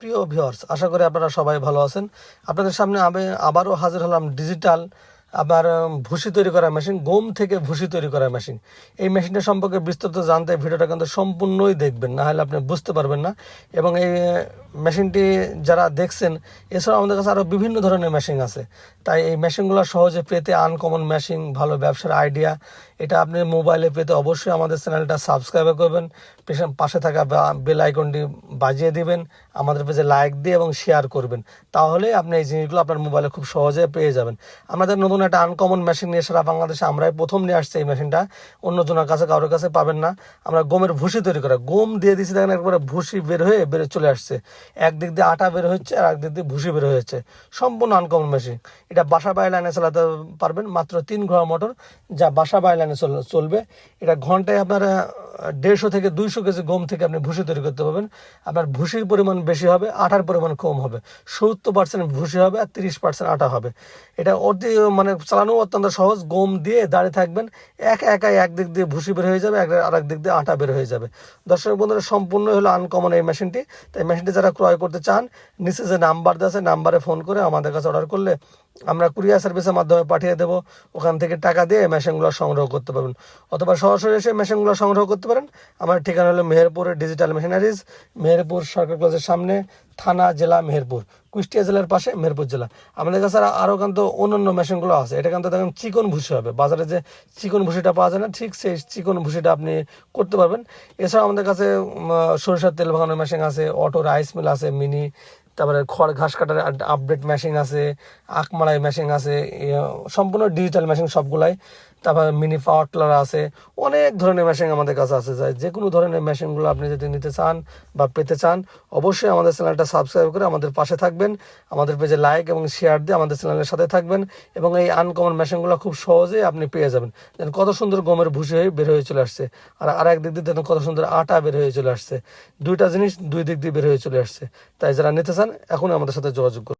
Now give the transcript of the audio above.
প্রিয় ভিওর্স আশা করি আপনারা সবাই ভালো আছেন। আপনাদের সামনে আমি আবারও হাজির হলাম ডিজিটাল আবার ভুসি তৈরি করা মেশিন গম থেকে ভুসি তৈরি করা মেশিন এই মেশিনটা সম্পর্কে বিস্তারিত জানতে ভিডিওটা কিন্তু সম্পূর্ণই দেখবেন, না হলে আপনি বুঝতে পারবেন না। এবং এই মেশিনটি যারা দেখছেন, এছাড়াও আমাদের কাছে আরও বিভিন্ন ধরনের মেশিন আছে। তাই এই মেশিনগুলো সহজে পেতে আনকমন মেশিন ভালো ব্যবসার আইডিয়া এটা আপনি মোবাইলে পেতে অবশ্যই আমাদের চ্যানেলটা সাবস্ক্রাইব করবেন। পাশে থাকা বেল আইকনটি বাজিয়ে দিবেন, আমাদের পেজে লাইক দিয়ে এবং শেয়ার করবেন। তাহলে আপনি এই জিনিসগুলো আপনার মোবাইলে খুব সহজে পেয়ে যাবেন। আমাদের নতুন একটা আনকমন মেশিন নিয়ে সারা বাংলাদেশে আমরাই প্রথম নিয়ে আসছি এই মেশিনটা অন্যজনের কাছে, কারোর কাছে পাবেন না। আমরা গমের ভুসি তৈরি করা। গম দিয়ে দিয়েছি দেখেন একবারে ভুসি বের হয়ে বের চলে আসছে। একদিক দিয়ে আটা বের হচ্ছে আর একদিক দিয়ে ভুসি বের হয়েছে সম্পূর্ণ আনকমন মেশিন এটা বাসা বাড়ি লাইনে চালাতে পারবেন মাত্র তিন ঘোড়া মোটর যা বাসা বাড়ি লাইনে চল- চলবে। এটা ঘন্টায় আপনার দেড়শো থেকে দুইশো কেজি গম থেকে আপনি ভুসি তৈরি করতে পারবেন। আপনার ভুসির পরিমাণ বেশি হবে, আটার পরিমাণ কম হবে। সত্তর পার্সেন্ট ভুসি হবে আর তিরিশ পার্সেন্ট আটা হবে। এটা অতি মানে চালানো অত্যন্ত সহজ। গম দিয়ে দাঁড়িয়ে থাকবেন, এক একাই একদিক দিয়ে ভুসি বের হয়ে যাবে, এক আর এক দিক দিয়ে আটা বের হয়ে যাবে। দর্শক বন্ধুরা, সম্পূর্ণ হলো আনকমন এই মেশিনটি তাই মেশিনটি যারা ক্রয় করতে চান, নিচে যে নাম্বার দেওয়া আছে নাম্বারে ফোন করে আমাদের কাছে অর্ডার করলে আমরা কুরিয়ার সার্ভিসের মাধ্যমে পাঠিয়ে দেবো। ওখান থেকে টাকা দিয়ে মেশিনগুলো সংগ্রহ করতে পারবেন। অথবা সরাসরি এসে মেশিনগুলো সংগ্রহ করতে পারেন। আমার ঠিকানা হলো মেহেরপুরের ডিজিটাল মেশিনারিজ মেহেরপুর সরকার কলেজের সামনে, থানা, জেলা, মেহেরপুর। কুষ্টিয়া জেলার পাশে মেহেরপুর জেলা। আমাদের কাছে আরও কিন্তু অন্যান্য মেশিনগুলো আছে। এটা কিন্তু দেখেন চিকন ভুসি হবে। বাজারে যে চিকন ভুসিটা পাওয়া যায় না, ঠিক সেই চিকন ভুসিটা আপনি করতে পারবেন। এছাড়াও আমাদের কাছে সরিষার তেল ভাঙানোর মেশিন আছে, অটো রাইস মিল আছে, মিনি তারপরে খড়, ঘাস কাটার আপডেট মেশিন আছে, আখ মারাই মেশিন আছে সম্পূর্ণ ডিজিটাল মেশিন সবগুলাই। তারপরে মিনি পাওয়ার টিলার আছে, অনেক ধরনের মেশিন আমাদের কাছে আছে যে কোনো ধরনের মেশিনগুলো আপনি যদি নিতে চান বা পেতে চান, অবশ্যই আমাদের চ্যানেলটা সাবস্ক্রাইব করে আমাদের পাশে থাকবেন, আমাদের পেজে লাইক এবং শেয়ার দিয়ে আমাদের চ্যানেলের সাথে থাকবেন এবং এই আনকমন মেশিনগুলো খুব সহজেই আপনি পেয়ে যাবেন। দেখেন কত সুন্দর গমের ভুসি হয়ে বের হয়ে চলে আসছে, আর আর এক দিক দিয়ে দেখেন কত সুন্দর আটা বের হয়ে চলে আসছে। দুইটা জিনিস দুই দিক দিয়ে বের হয়ে চলে আসছে। তাই যারা নিতে চান এখনই আমাদের সাথে যোগাযোগ করুন।